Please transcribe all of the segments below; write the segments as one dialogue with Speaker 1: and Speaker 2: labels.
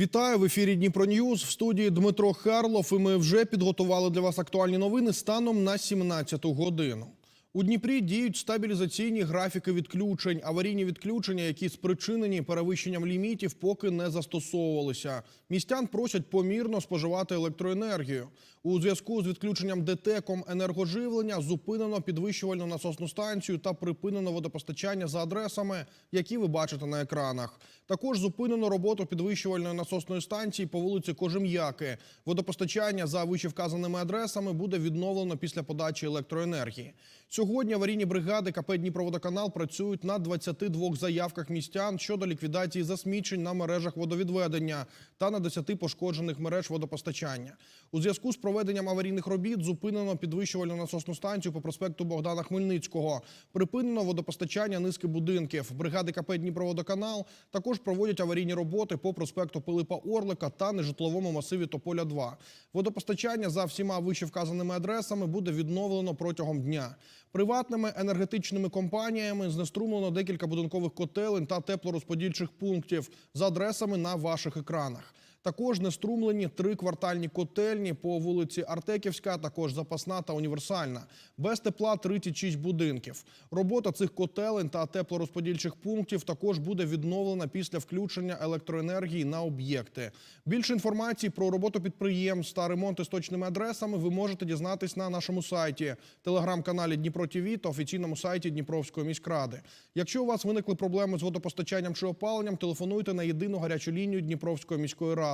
Speaker 1: Вітаю в ефірі Дніпро Ньюз. В студії Дмитро Харлов. І ми вже підготували для вас актуальні новини станом на 17 годину. У Дніпрі діють стабілізаційні графіки відключень. Аварійні відключення, які спричинені перевищенням лімітів, поки не застосовувалися. Містян просять помірно споживати електроенергію. У зв'язку з відключенням ДТЕКом енергоживлення зупинено підвищувальну насосну станцію та припинено водопостачання за адресами, які ви бачите на екранах. Також зупинено роботу підвищувальної насосної станції по вулиці Кожем'яки. Водопостачання за вищевказаними адресами буде відновлено після подачі електроенергії. Сьогодні аварійні бригади КП Дніпроводоканал працюють на 22 заявках містян щодо ліквідації засмічень на мережах водовідведення та на 10 пошкоджених мереж водопостачання. У зв'язку з проведенням аварійних робіт зупинено підвищувальну насосну станцію по проспекту Богдана Хмельницького. Припинено водопостачання низки будинків. Бригади КП Дніпроводоканал також проводять аварійні роботи по проспекту Пилипа Орлика та нежитловому масиві Тополя 2. Водопостачання за всіма вище вказаними адресами буде відновлено протягом дня. Приватними енергетичними компаніями знеструмлено декілька будинкових котелень та теплорозподільчих пунктів за адресами на ваших екранах. Також неструмлені три квартальні котельні по вулиці Артеківська, також запасна та універсальна. Без тепла 36 будинків. Робота цих котелень та теплорозподільчих пунктів також буде відновлена після включення електроенергії на об'єкти. Більше інформації про роботу підприємств та ремонти з точними адресами ви можете дізнатись на нашому сайті, телеграм-каналі Дніпро ТІВІ та офіційному сайті Дніпровської міськради. Якщо у вас виникли проблеми з водопостачанням чи опаленням, телефонуйте на єдину гарячу лінію Дніпровської міської ради.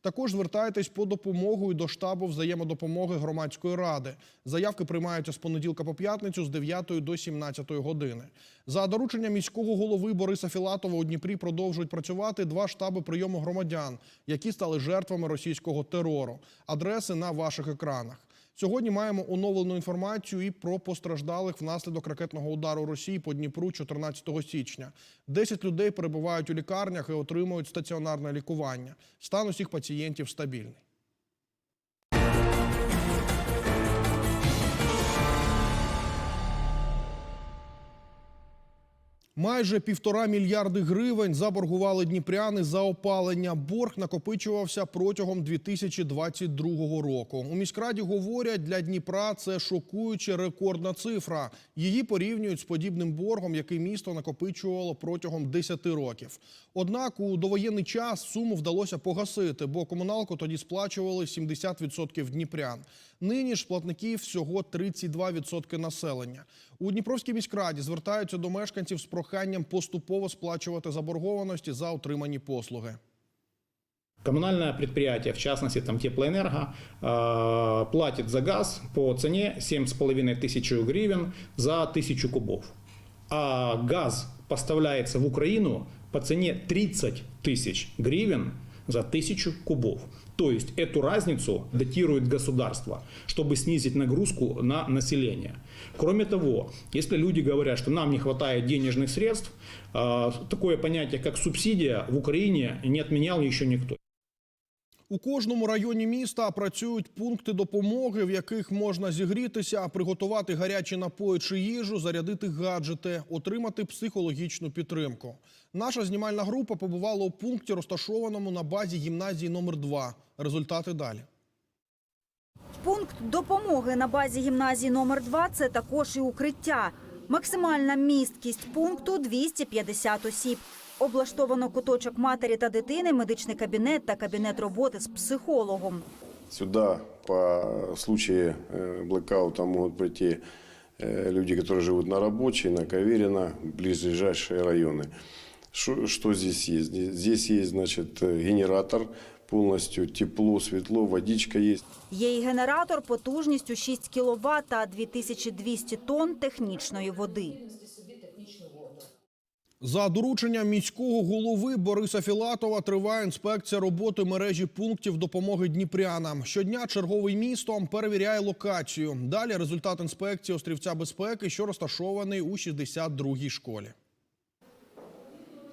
Speaker 1: Також звертайтесь по допомогу і до штабу взаємодопомоги громадської ради. Заявки приймаються з понеділка по п'ятницю з 9 до 17 години. За дорученням міського голови Бориса Філатова у Дніпрі продовжують працювати два штаби прийому громадян, які стали жертвами російського терору. Адреси на ваших екранах. Сьогодні маємо оновлену інформацію і про постраждалих внаслідок ракетного удару Росії по Дніпру 14 січня. 10 людей перебувають у лікарнях і отримують стаціонарне лікування. Стан усіх пацієнтів стабільний. Майже півтора мільярди гривень заборгували дніпряни за опалення. Борг накопичувався протягом 2022 року. У міськраді говорять, для Дніпра це шокуюча рекордна цифра. Її порівнюють з подібним боргом, який місто накопичувало протягом 10 років. Однак у довоєнний час суму вдалося погасити, бо комуналку тоді сплачували 70% дніпрян. Нині ж платників всього 32% населення. У Дніпровській міськраді звертаються до мешканців з проханням поступово сплачувати заборгованості за отримані послуги.
Speaker 2: Коммунальное предприятие, в частности там Теплоэнерго, э, платит за газ по цене 7,5 тысяч гривен за тысячу кубов. А газ поставляется в Украину по цене 30 тысяч гривен за тысячу кубов. То есть эту разницу датирует государство, чтобы снизить нагрузку на население. Кроме того, если люди говорят, что нам не хватает денежных средств, э, такое понятие, как субсидия, в Украине не отменял еще никто.
Speaker 1: У кожному районі міста працюють пункти допомоги, в яких можна зігрітися, приготувати гарячі напої чи їжу, зарядити гаджети, отримати психологічну підтримку. Наша знімальна група побувала у пункті, розташованому на базі гімназії номер 2 Результати далі.
Speaker 3: Пункт допомоги на базі гімназії номер 2 – це також і укриття. Максимальна місткість пункту – 250 осіб. Облаштовано куточок матері та дитини, медичний кабінет та кабінет роботи з психологом.
Speaker 4: Сюда по случаю э, блэкаута могут прийти э, люди, которые живут на Рабочей, на Каверина, ближайшие районы. Шо- Что здесь есть? Здесь- Здесь есть, значит, э, генератор, полностью тепло, светло, водичка есть.
Speaker 3: Є і генератор потужністю 6 кВт та 2200 тонн технічної води.
Speaker 1: За дорученням міського голови Бориса Філатова триває інспекція роботи мережі пунктів допомоги дніпрянам. Щодня черговий містом перевіряє локацію. Далі результат інспекції острівця безпеки, що розташований у 62-й школі.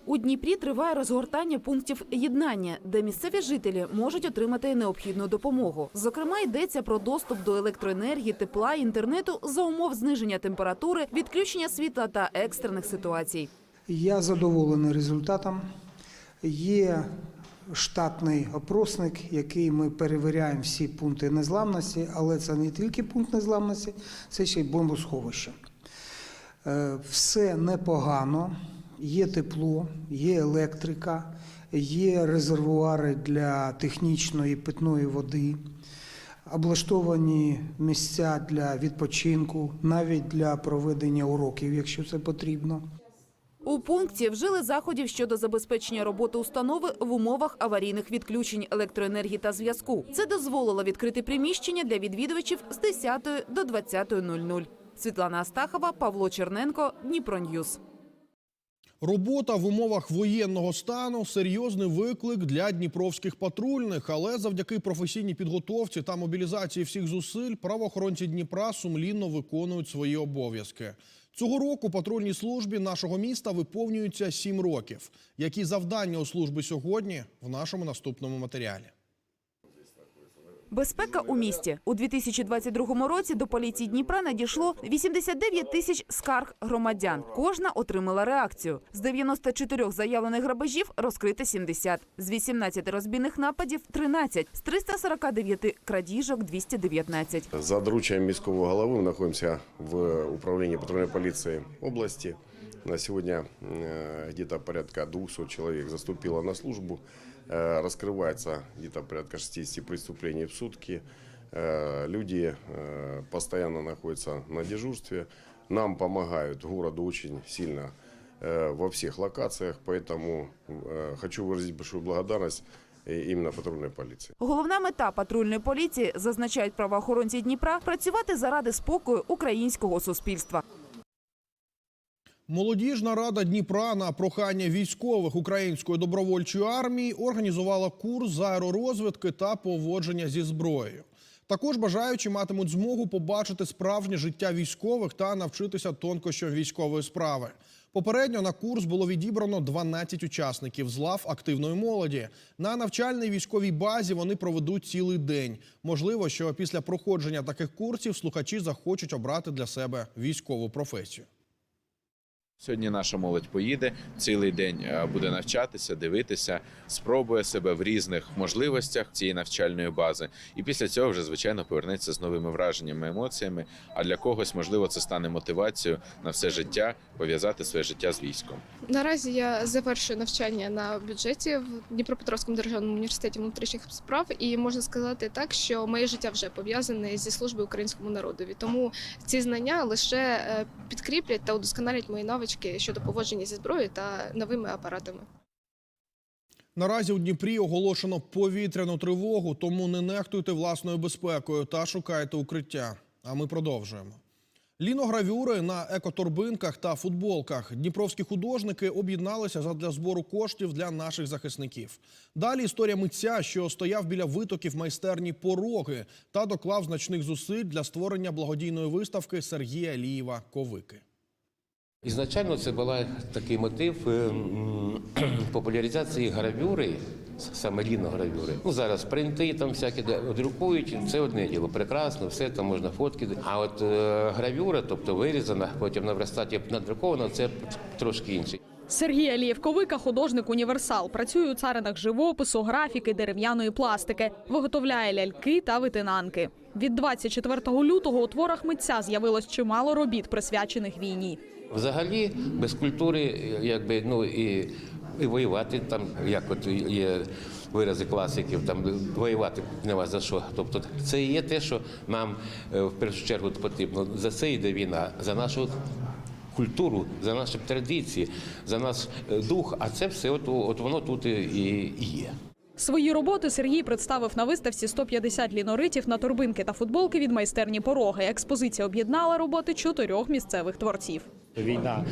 Speaker 5: У Дніпрі триває розгортання пунктів єднання, де місцеві жителі можуть отримати необхідну допомогу. Зокрема, йдеться про доступ до електроенергії, тепла, інтернету за умов зниження температури, відключення світла та екстрених ситуацій.
Speaker 6: Я задоволений результатом. Є штатний опросник, який ми перевіряємо всі пункти незламності, але це не тільки пункт незламності, це ще й бомбосховище. Е, Все непогано, є тепло, є електрика, є резервуари для технічної питної води, облаштовані місця для відпочинку, навіть для проведення уроків, якщо це потрібно.
Speaker 5: У пункті вжили заходів щодо забезпечення роботи установи в умовах аварійних відключень електроенергії та зв'язку. Це дозволило відкрити приміщення для відвідувачів з 10 до 20.00. Світлана Астахова, Павло Черненко, Дніпроньюз.
Speaker 1: Робота в умовах воєнного стану серйозний виклик для дніпровських патрульних, але завдяки професійній підготовці та мобілізації всіх зусиль правоохоронці Дніпра сумлінно виконують свої обов'язки. Цього року патрульній службі нашого міста виповнюється сім років. Які завдання у служби сьогодні в нашому наступному матеріалі?
Speaker 5: Безпека у місті у 2022 році до поліції Дніпра надійшло 89 тисяч скарг громадян. Кожна отримала реакцію. З 94 заявлених грабежів розкрито 70, з 18 розбійних нападів 13, з 349 крадіжок 219.
Speaker 4: За дорученням міського голови ми знаходимося в управлінні патрульної поліції області. На сегодня э, где-то порядка 200 человек заступило на службу. Э, Раскрывается где-то порядка 60 преступлений в сутки. Э, Люди э, постоянно находятся на дежурстве. Нам помогают городу очень сильно э, во всех локациях, поэтому э, хочу выразить большую благодарность э, именно патрульной полиции.
Speaker 5: Головна мета патрульної поліції, зазначають правоохоронці Дніпра, працювати заради спокою українського суспільства.
Speaker 1: Молодіжна рада Дніпра на прохання військових української добровольчої армії організувала курс з аеророзвідки та поводження зі зброєю. Також бажаючі матимуть змогу побачити справжнє життя військових та навчитися тонкощам військової справи. Попередньо на курс було відібрано 12 учасників з лав активної молоді. На навчальній військовій базі вони проведуть цілий день. Можливо, що після проходження таких курсів слухачі захочуть обрати для себе військову професію.
Speaker 7: Сьогодні наша молодь поїде цілий день е, буде навчатися, дивитися, спробує себе в різних можливостях цієї навчальної бази, і після цього вже звичайно повернеться з новими враженнями, емоціями. А для когось можливо це стане мотивацією на все життя пов'язати своє життя з військом.
Speaker 8: Наразі я завершую навчання на бюджеті в Дніпропетровському державному університеті внутрішніх справ, і можна сказати так, що моє життя вже пов'язане зі службою українському народові. Тому ці знання лише е, підкріплять та удосконалять мої навички щодо поводження зі зброєю та новими апаратами.
Speaker 1: Наразі у Дніпрі оголошено повітряну тривогу, тому не нехтуйте власною безпекою та шукайте укриття. А ми продовжуємо. Ліногравюри на екоторбинках та футболках. Дніпровські художники об'єдналися задля збору коштів для наших захисників. Далі історія митця, що стояв біля витоків майстерні пороги та доклав значних зусиль для створення благодійної виставки Сергія Лієва Ковики.
Speaker 9: Ізначально це був такий мотив е, популяризації гравюри, саме ліногравюри. Ну зараз принти там всякі друкують. Це одне діло, прекрасно, все там можна фотки. А от е, гравюра, тобто вирізана, потім на верстаті надрукована, це трошки інше.
Speaker 10: Сергій Алієв-Ковика – художник-універсал. Працює у царинах живопису, графіки, дерев'яної пластики. Виготовляє ляльки та витинанки. Від 24 лютого у творах митця з'явилось чимало робіт, присвячених війні.
Speaker 9: Взагалі без культури, якби ну і, і воювати там, як от є вирази класиків, там воювати нема за що. Тобто це і є те, що нам е, в першу чергу потрібно. За це йде війна, за нашу культуру, за наші традиції, за наш е, дух. А це все от, от воно тут і, і є.
Speaker 10: Свої роботи Сергій представив на виставці 150 ліноритів на торбинки та футболки від майстерні пороги. Експозиція об'єднала роботи чотирьох місцевих творців.
Speaker 11: Війна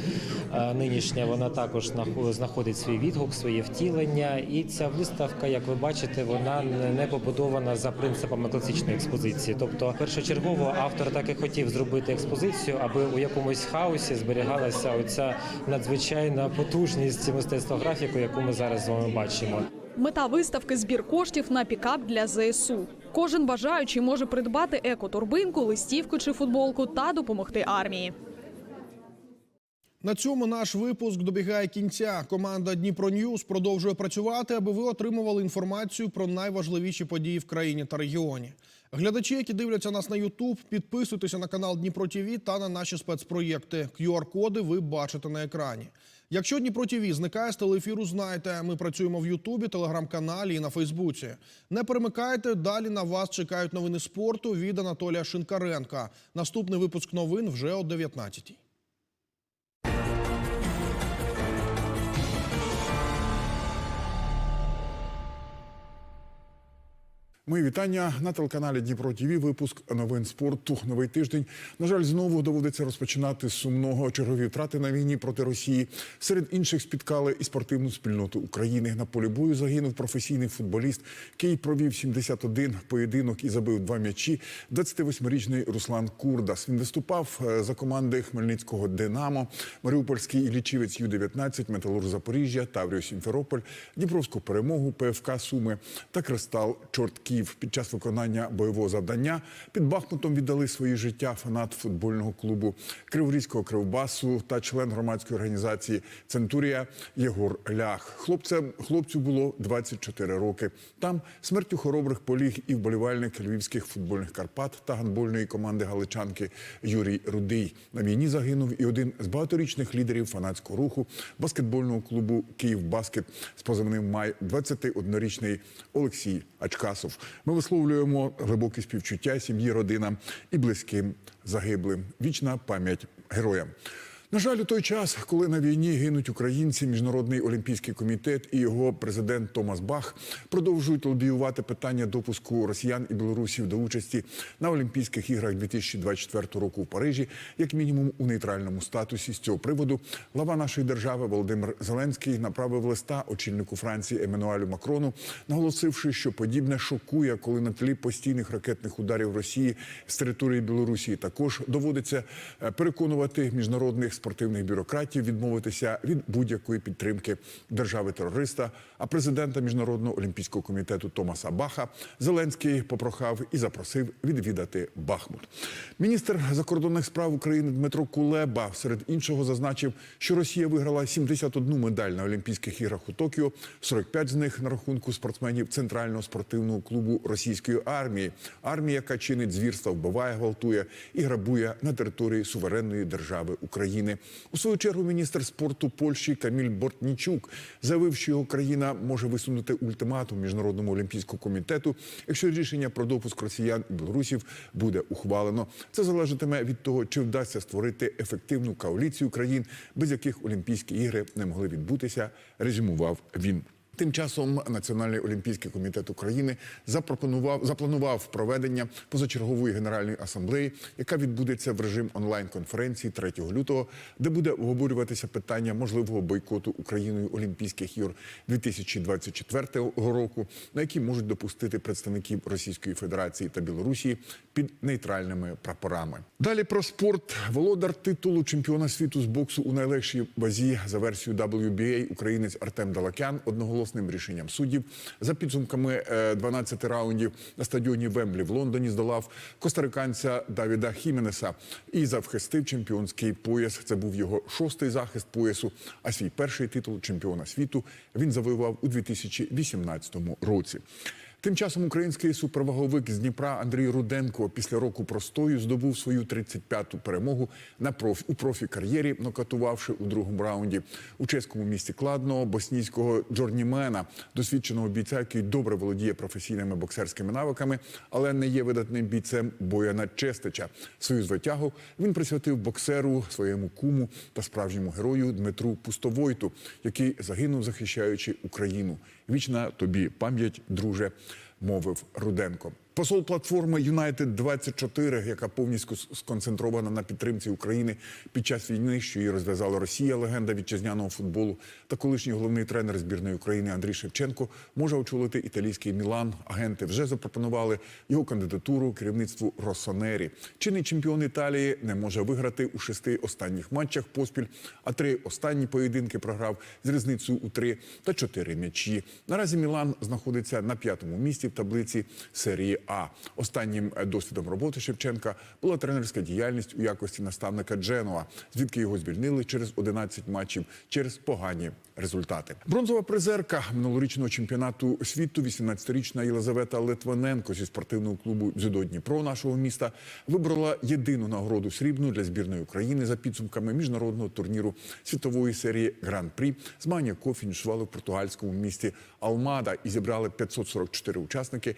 Speaker 11: е, нинішня вона також знахо- знаходить свій відгук, своє втілення. І ця виставка, як ви бачите, вона не- побудована за принципами класичної експозиції. Тобто, першочергово автор так і хотів зробити експозицію, аби у якомусь хаосі зберігалася оця надзвичайна потужність мистецтва графіку, яку ми зараз з вами бачимо.
Speaker 10: Мета виставки – збір коштів на пікап для ЗСУ. Кожен бажаючий може придбати екоторбинку, листівку чи футболку та допомогти армії.
Speaker 1: На цьому наш випуск добігає кінця. Команда Дніпро Ньюз продовжує працювати, аби ви отримували інформацію про найважливіші події в країні та регіоні. Глядачі, які дивляться нас на Ютуб, підписуйтеся на канал Дніпро ТВ та на наші спецпроєкти. QR-коди ви бачите на екрані. Якщо Дніпро ТВ зникає з телеефіру, знайте, ми працюємо в Ютубі, телеграм-каналі і на Фейсбуці. Не перемикайте, далі на вас чекають новини спорту від Анатолія Шинкаренка. Наступний випуск новин вже о 19-й.
Speaker 12: Мої вітання на телеканалі Дніпро ТВ. Випуск новин спорту. Новий тиждень. На жаль, знову доводиться розпочинати сумного чергові втрати на війні проти Росії. Серед інших спіткали і спортивну спільноту України. На полі бою загинув професійний футболіст, який провів 71 поєдинок і забив два м'ячі. 28-річний Руслан Курдас. Він виступав е, за команди Хмельницького Динамо, Маріупольський Іллічівець Ю-19, Металург Запоріжжя, Таврію Сімферополь, Дніпровську перемогу, ПФК Суми та Кристал Чортків. Під час виконання бойового завдання під Бахмутом віддали свої життя фанат футбольного клубу Криворізького Кривбасу та член громадської організації Центурія Єгор Лях. Хлопцям хлопцю було 24 роки. Там смертю хоробрих поліг і вболівальник львівських футбольних Карпат та гандбольної команди галичанки Юрій Рудий. На війні загинув і один з багаторічних лідерів фанатського руху баскетбольного клубу Київбаскет з позивним Май 21-річний Олексій Ачкасов. Ми висловлюємо глибокі співчуття сім'ї, родинам і близьким загиблим. Вічна пам'ять героям. На жаль, у той час, коли на війні гинуть українці, міжнародний олімпійський комітет і його президент Томас Бах продовжують лобіювати питання допуску росіян і білорусів до участі на Олімпійських іграх 2024 року в Парижі, як мінімум у нейтральному статусі. З цього приводу глава нашої держави Володимир Зеленський направив листа очільнику Франції Еммануелю Макрону, наголосивши, що подібне шокує, коли на тлі постійних ракетних ударів Росії з території Білорусі також доводиться е, переконувати міжнародних спортивних бюрократів відмовитися від будь-якої підтримки держави-терориста. А президента міжнародного олімпійського комітету Томаса Баха Зеленський попрохав і запросив відвідати Бахмут. Міністр закордонних справ України Дмитро Кулеба серед іншого зазначив, що Росія виграла 71 медаль на Олімпійських іграх у Токіо, 45 з них на рахунку спортсменів центрального спортивного клубу російської армії. Армія, яка чинить звірства, вбиває, гвалтує і грабує на території суверенної держави України. У свою чергу міністр спорту Польщі Каміль Бортнічук заявив, що його країна може висунути ультиматум міжнародному олімпійському комітету, якщо рішення про допуск росіян і білорусів буде ухвалено. Це залежатиме від того, чи вдасться створити ефективну коаліцію країн, без яких Олімпійські ігри не могли відбутися. Резюмував він. Тим часом Національний олімпійський комітет України запропонував запланував проведення позачергової генеральної асамблеї, яка відбудеться в режим онлайн-конференції 3 лютого, де буде обговорюватися питання можливого бойкоту Україною Олімпійських ігор 2024 року, на які можуть допустити представників Російської Федерації та Білорусі під нейтральними прапорами. Далі про спорт. Володар титулу чемпіона світу з боксу у найлегшій вазі за версією WBA українець Артем Далакян одноголосним рішенням суддів за підсумками е, 12 раундів на стадіоні Вемблі в Лондоні здолав костариканця Давіда Хіменеса і завхистив чемпіонський пояс. Це був його шостий захист поясу. А свій перший титул чемпіона світу він завоював у 2018 році. Тим часом український суперваговик з Дніпра Андрій Руденко після року простою здобув свою 35-ту перемогу на профі у профі-кар'єрі, нокатувавши у другому раунді у чеському місті Кладно боснійського Джорнімена, досвідченого бійця, який добре володіє професійними боксерськими навиками, але не є видатним бійцем Бояна Честича. Свою звитягу він присвятив боксеру своєму куму та справжньому герою Дмитру Пустовойту, який загинув, захищаючи Україну. Вічна тобі пам'ять, друже, мовив Руденко. Посол платформи United 24 яка повністю сконцентрована на підтримці України під час війни, що її розв'язала Росія, легенда вітчизняного футболу, та колишній головний тренер збірної України Андрій Шевченко може очолити італійський Мілан. Агенти вже запропонували його кандидатуру керівництву Росонері. Чинний чемпіон Італії не може виграти у шести останніх матчах поспіль, а три останні поєдинки програв з різницею у три та чотири м'ячі. Наразі Мілан знаходиться на п'ятому місці в таблиці серії а останнім е, досвідом роботи Шевченка була тренерська діяльність у якості наставника Дженуа, звідки його звільнили через 11 матчів через погані результати. Бронзова призерка минулорічного чемпіонату світу, 18-річна Єлизавета Литвиненко зі спортивного клубу дзюдо Дніпро нашого міста вибрала єдину нагороду срібну для збірної України за підсумками міжнародного турніру світової серії гран-прі. Змагання ко фінішували в португальському місті Алмада і зібрали 544 учасники.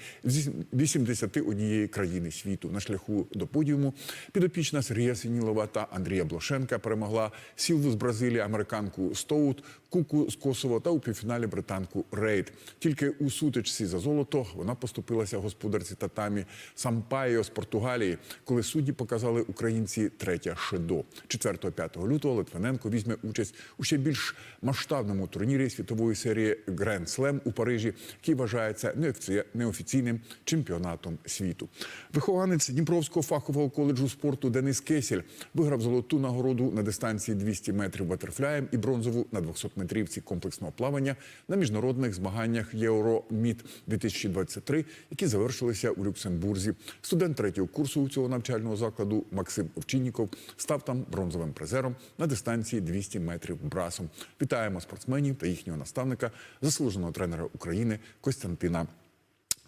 Speaker 12: 8 71 країни світу на шляху до подіуму підопічна Сергія Синілова та Андрія Блошенка перемогла сілву з Бразилії, американку Стоут, Куку з Косово та у півфіналі британку Рейд. Тільки у сутичці за золото вона поступилася господарці татамі Сампайо з Португалії, коли судді показали українці третє шедо. 4-5 лютого Литвиненко візьме участь у ще більш масштабному турнірі світової серії Grand Слем у Парижі, який вважається неофіційним чемпіоном чемпіонатом світу. Вихованець Дніпровського фахового коледжу спорту Денис Кесіль виграв золоту нагороду на дистанції 200 метрів батерфляєм і бронзову на 200-метрівці комплексного плавання на міжнародних змаганнях Євроміт 2023, які завершилися у Люксембурзі. Студент третього курсу цього навчального закладу Максим Овчинніков став там бронзовим призером на дистанції 200 метрів брасом. Вітаємо спортсменів та їхнього наставника, заслуженого тренера України Костянтина.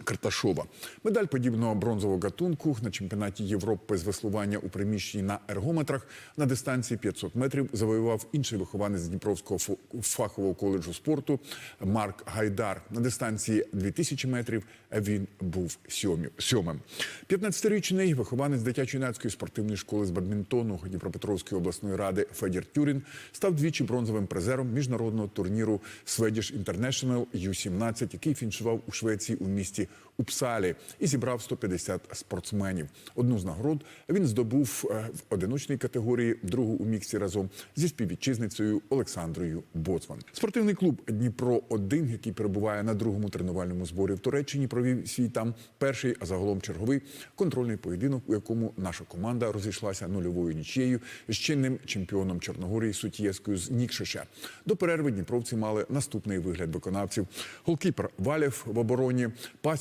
Speaker 12: Карташова. Медаль подібного бронзового гатунку на чемпіонаті Європи з веслування у приміщенні на ергометрах на дистанції 500 метрів завоював інший вихованець Дніпровського фахового коледжу спорту Марк Гайдар. На дистанції 2000 метрів він був сьомим. 15-річний вихованець дитячо-юнацької спортивної школи з бадмінтону Дніпропетровської обласної ради Федір Тюрін став двічі бронзовим призером міжнародного турніру Swedish International U-17, який фінішував у Швеції у місті Упсалі і зібрав 150 спортсменів. Одну з нагород він здобув е, в одиночній категорії, другу у міксі разом зі співвітчизницею Олександрою Боцман. Спортивний клуб Дніпро 1 який перебуває на другому тренувальному зборі в Туреччині, провів свій там перший, а загалом черговий контрольний поєдинок, у якому наша команда розійшлася нульовою нічією з чинним чемпіоном Чорногорії Сутєскою з Нікшиша. До перерви дніпровці мали наступний вигляд виконавців. Голкіпер Валєв в обороні,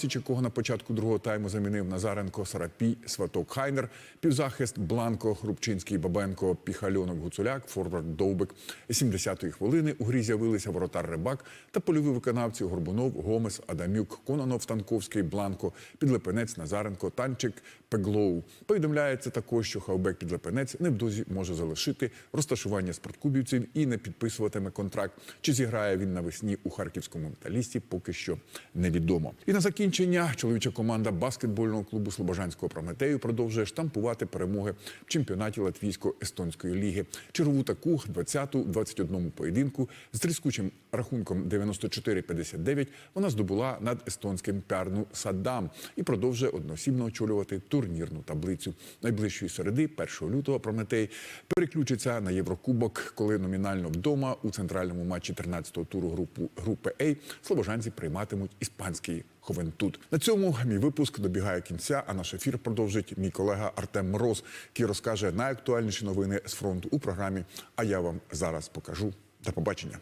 Speaker 12: Пасіч, якого на початку другого тайму замінив Назаренко, Сарапій, Сваток Хайнер, півзахист Бланко, Рубчинський, Бабенко, Піхальонок, Гуцуляк, Форвард Довбик. 70-ї хвилини у грі з'явилися воротар Рибак та польові виконавці Горбунов, Гомес, Адамюк, Кононов, Танковський, Бланко, Підлепенець, Назаренко, Танчик, Пеглоу. Повідомляється також, що Хавбек Підлепенець невдовзі може залишити розташування спорткубівців і не підписуватиме контракт. Чи зіграє він навесні у харківському металісті, поки що невідомо. І на закінчення чоловіча команда баскетбольного клубу Слобожанського Прометею продовжує штампувати перемоги в чемпіонаті Латвійсько-естонської ліги. Чергову таку 20-ту 21 поєдинку з тріскучим рахунком 94-59 вона здобула над естонським Пярну Саддам і продовжує одноосібно очолювати турнірну таблицю. Найближчої середи, 1 лютого, Прометей переключиться на Єврокубок, коли номінально вдома у центральному матчі 13-го туру групи А слобожанці прийматимуть іспанський Ховентуд. На цьому мій випуск добігає кінця. А наш ефір продовжить мій колега Артем Мороз, який розкаже найактуальніші новини з фронту у програмі. А я вам зараз покажу. До побачення.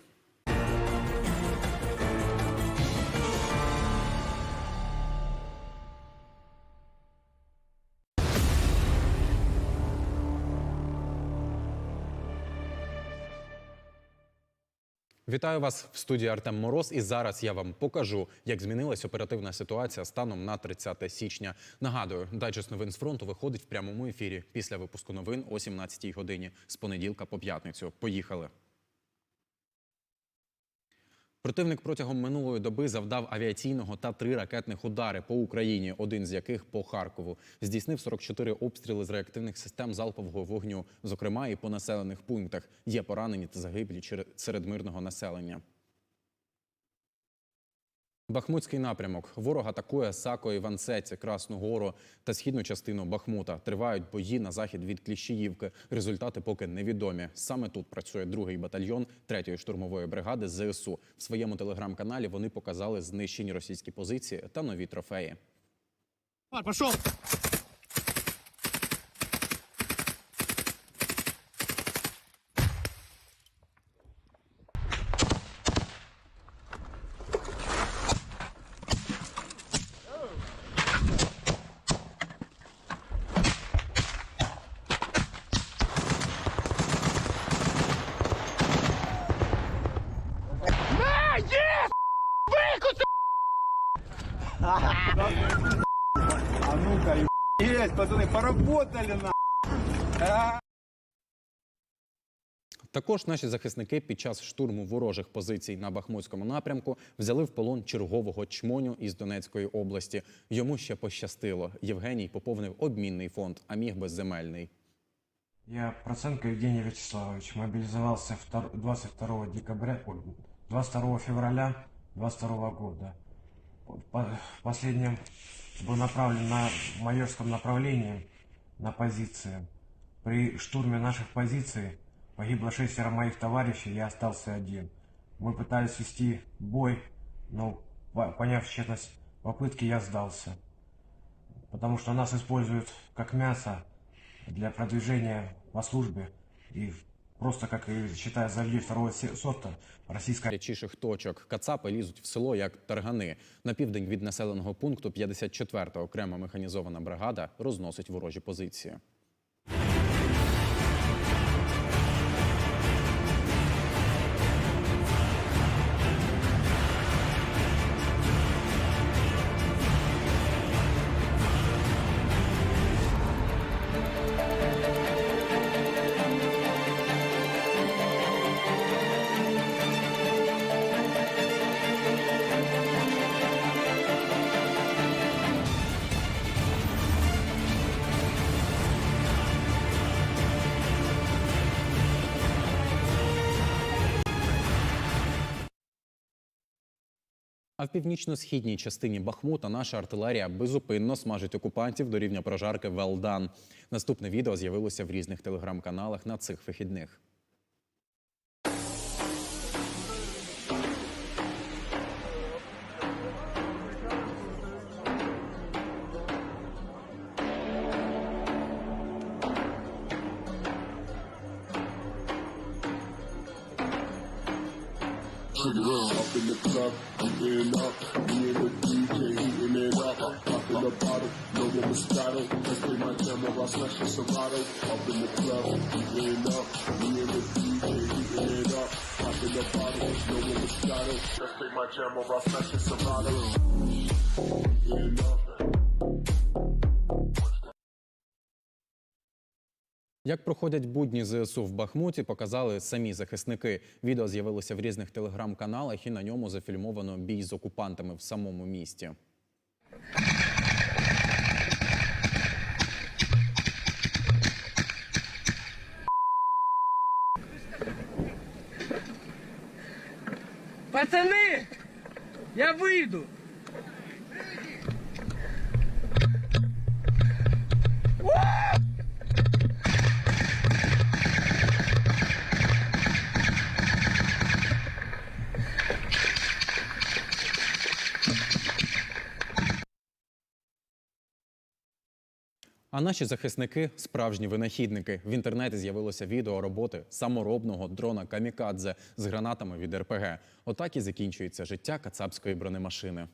Speaker 13: Вітаю вас в студії Артем Мороз. І зараз я вам покажу, як змінилась оперативна ситуація станом на 30 січня. Нагадую, дайджест новин з фронту виходить в прямому ефірі після випуску новин о 17 годині з понеділка по п'ятницю. Поїхали. Противник протягом минулої доби завдав авіаційного та три ракетних удари по Україні, один з яких по Харкову. Здійснив 44 обстріли з реактивних систем залпового вогню, зокрема і по населених пунктах. Є поранені та загиблі серед мирного населення. Бахмутський напрямок. Ворог атакує Сако, Іванцеці, Красну Гору та східну частину Бахмута. Тривають бої на захід від Кліщіївки. Результати поки невідомі. Саме тут працює другий батальйон 3-ї штурмової бригади ЗСУ. В своєму телеграм-каналі вони показали знищені російські позиції та нові трофеї.
Speaker 14: А ну-ка, есть, пацаны, поработали на.
Speaker 13: Також наші захисники під час штурму ворожих позицій на Бахмутському напрямку взяли в полон чергового чмоню із Донецької області. Йому ще пощастило. Євгеній поповнив обмінний фонд, а міг безземельний.
Speaker 15: Я Проценко Евгений Вячеславович мобілізувався 22 декабря, 22 февраля 22 года. По- Последним был направлен на майорском направлении на позиции. При штурме наших позиций погибло шестеро моих товарищей, я остался один. Мы пытались вести бой, но по- поняв тщетность попытки, я сдался. Потому что нас используют как мясо для продвижения по службе и просто, как и считая завжди второго сорта, російська
Speaker 13: Гарячіших точок кацапи лізуть в село як таргани. На південь від населеного пункту 54-та окрема механізована бригада розносить ворожі позиції. А в північно-східній частині Бахмута наша артилерія безупинно смажить окупантів до рівня прожарки Велдан. Наступне відео з'явилося в різних телеграм-каналах на цих вихідних.
Speaker 16: Heating up, me and the DJ heating it up. Pop in the bottle, no more Moscato. Let's play my camera while smashing Serato. Up in the club, heating it up, me and the DJ heating it up. Pop in the bottle, no more Moscato. Let's play my camera while smashing Serato. Heating up.
Speaker 13: Як проходять будні ЗСУ в Бахмуті, показали самі захисники. Відео з'явилося в різних телеграм-каналах, і на ньому зафільмовано бій з окупантами в самому місті.
Speaker 14: Пацаны, я вийду. выйду.
Speaker 13: А наші захисники справжні винахідники. В інтернеті з'явилося відео роботи саморобного дрона Камікадзе з гранатами від РПГ. Отак і закінчується життя кацапської бронемашини.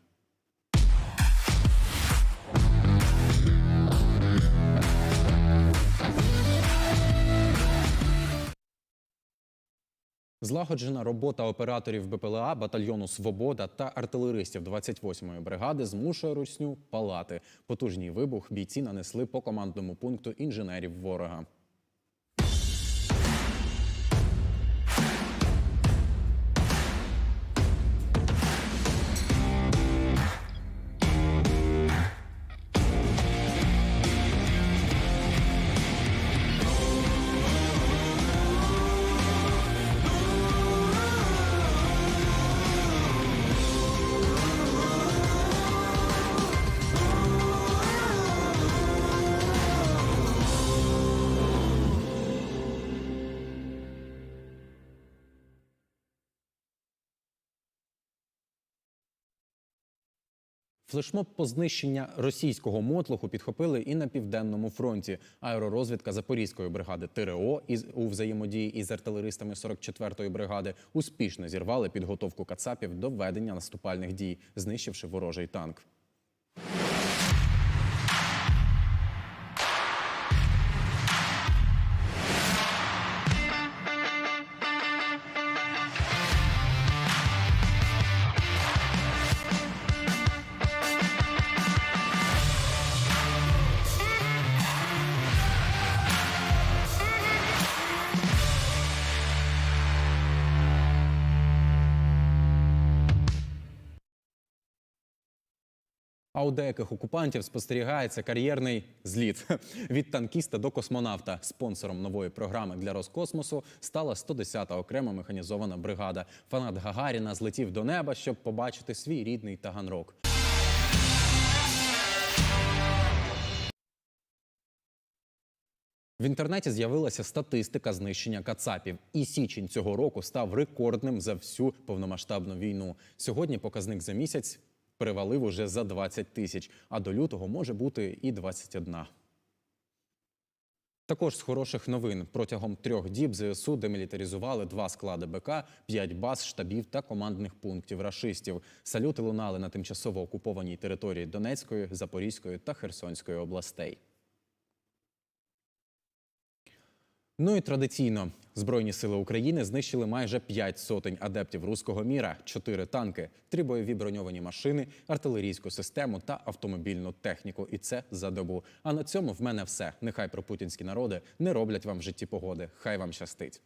Speaker 13: Злагоджена робота операторів БПЛА, батальйону Свобода та артилеристів 28-ї бригади змушує русню палати. Потужний вибух бійці нанесли по командному пункту інженерів ворога. Флешмоб по знищення російського мотлоху підхопили і на південному фронті. Аеророзвідка Запорізької бригади ТРО із у взаємодії із артилеристами 44-ї бригади успішно зірвали підготовку кацапів до ведення наступальних дій, знищивши ворожий танк. А у деяких окупантів спостерігається кар'єрний зліт від танкіста до космонавта. Спонсором нової програми для Роскосмосу стала 110-та окрема механізована бригада. Фанат Гагаріна злетів до неба, щоб побачити свій рідний Таганрог. В інтернеті з'явилася статистика знищення кацапів, і січень цього року став рекордним за всю повномасштабну війну. Сьогодні показник за місяць перевалив уже за 20 тисяч, а до лютого може бути і 21. Також з хороших новин протягом трьох діб ЗСУ демілітаризували два склади БК, п'ять баз, штабів та командних пунктів рашистів. Салюти лунали на тимчасово окупованій території Донецької, Запорізької та Херсонської областей. Ну і традиційно Збройні сили України знищили майже 5 сотень адептів руського міра, 4 танки, 3 бойові броньовані машини, артилерійську систему та автомобільну техніку. І це за добу. А на цьому в мене все. Нехай пропутінські народи не роблять вам в житті погоди. Хай вам щастить.